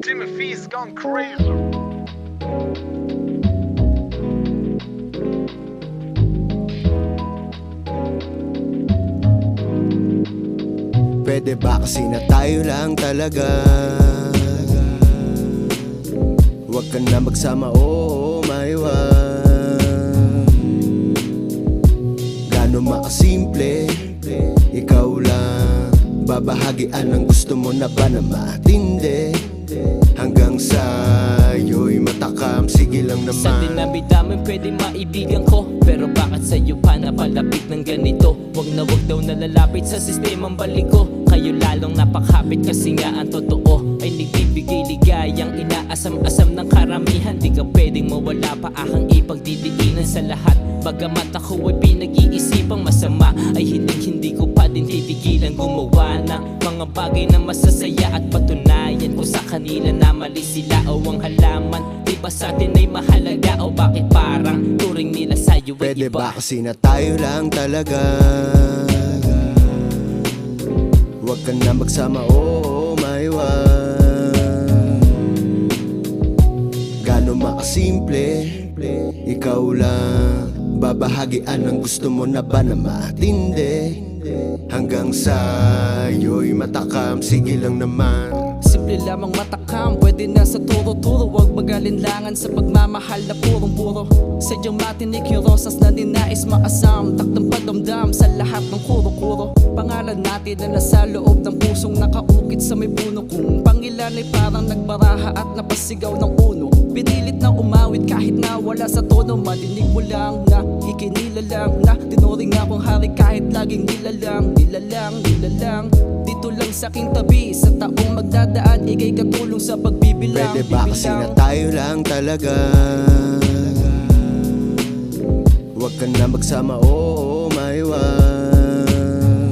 Timothy's gone crazy. Pwede ba kasi na tayo lang talaga Huwag ka na magsama, oo, maiwan lang Babahagian ang gusto mo na ba na matindi? Hanggang sa'yo'y matakam, sige lang Sa naman dinami-dami pwede maibigan ko. Pero bakit sa'yo pa napalapit ng ganito? Wag na wag daw nalalapit sa sistemang balik ko. Kayo lalong napakapit kasi nga ang totoo Ay nagbibigay ligayang inaasam-asam ng karamihan. Di ka pwedeng mawala pa akang ipagdidiinan sa lahat. Bagamat ako ay pinag-iisipang masama Ay hindi hindi ko pa din titigilan gumawa ng mga bagay na masasaya At patunayan ko sa kanila na mali sila o ang halaman. Di ba sa atin ay mahalaga o bakit parang turing nila sa'yo ay Pwede iba ba kasi na tayo lang talaga? Huwag ka na magsama, oo, Makasimple, ikaw lang Babahagian ang gusto mo na ba na matindi? Hanggang sa'yo'y matakam, sige lang naman. Simple lamang matakam, pwede na sa turo-turo. Huwag magalinlangan sa pagmamahal na purong-puro Sadyang matinik yung rosas na ninais maasam. Takdang padamdam sa lahat ng kuro-kuro. Pangalan natin na nasa loob ng pusong nakaukit sa may puno. Kung pangilan ay parang nagbaraha at napasigaw ng uno Pinilit na umawit kahit na wala sa tono. Madinig mo lang na ikinilalang na. Tinuring akong hari kahit laging nilalang Nilalang, nilalang. Dito lang sa aking tabi Sa taong magdadaan Ika'y katulong sa pagbibilang. Pwede ba kasi na tayo lang talaga? Huwag ka na magsama, oo, maiwan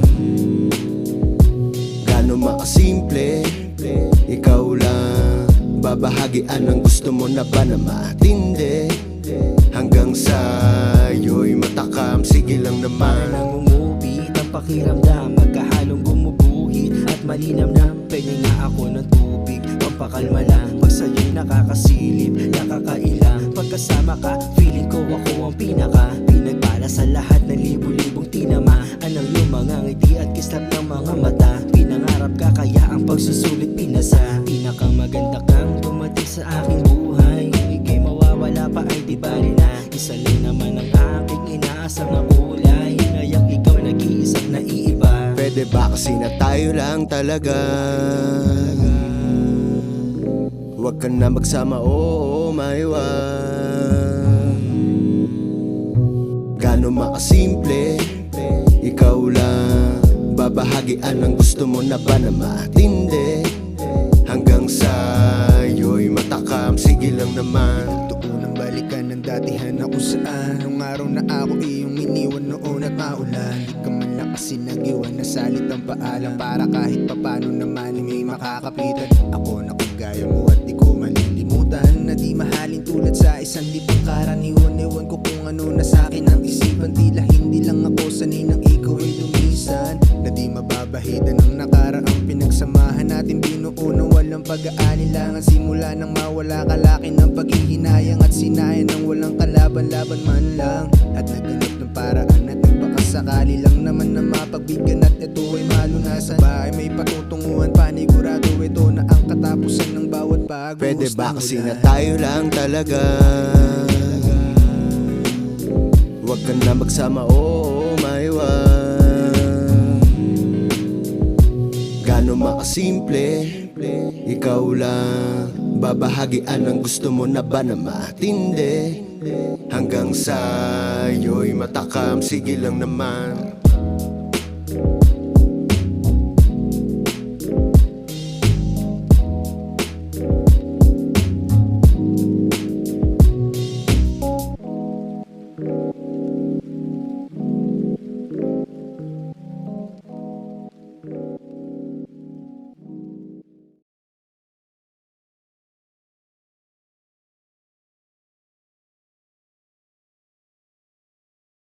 Gano makasimple, ikaw lang Babahagian ang gusto mo na ba na matindi? Hanggang sa'yo'y matakam, sige lang naman. Nangungubit ang pakiramdam. Magkahalong gumuguhit at malinamnam Pengen nga ako ng tubig. Pampakalma lang. Pag sa'yo'y nakakasilip Nakakailang Pagkasama ka Feeling ko ako ang pinaka. Pinagpala sa lahat ng libu-libong tinama. Anong yung mga ngiti at kislap ng mga mata? Pinangarap ka kaya ang pagsusulit sa aking buhay. Ika'y mawawala pa ay di bali na? Isa lang naman ang aking inaasam na kulay. Ngayang ikaw nag-iisang naiiba Pwede ba kasi na tayo lang talaga? Huwag ka na magsama, oo, maiwan. Gano makasimple, ikaw lang. Babahagian ang gusto mo na ba na matindi sige lang naman Tuon ang balikan ng datihan na kung saan Nung araw na ako iyong iniwan noon at maulan. Di ka man lang kasi nag-iwan na salit ang paalam. Para kahit papano naman ay may makakapitan. Ako na kagaya mo at di ko malilimutan Na di mahalin tulad sa isang libang karaniwan. Ewan ko kung ano na sa akin ang isipan Tila hindi na walang pag-aalilangan Simula nang mawala kalaki ng paghihinayang At sinayan ng walang kalaban-laban man lang. At naghanap ng paraan at nagbakasakali lang naman na mapagbigyan At ito ay malunasan. Ba ay may patutunguhan Panigurado ito na ang katapusan ng bawat pagbuhos Pwede ba kasi na tayo lang talaga? Huwag ka na magsama, oo, maiwan Gano makasimple, ikaw lang. Babahagian ang gusto mo na ba na matindi? Hanggang sa'yo'y matakam, sige lang naman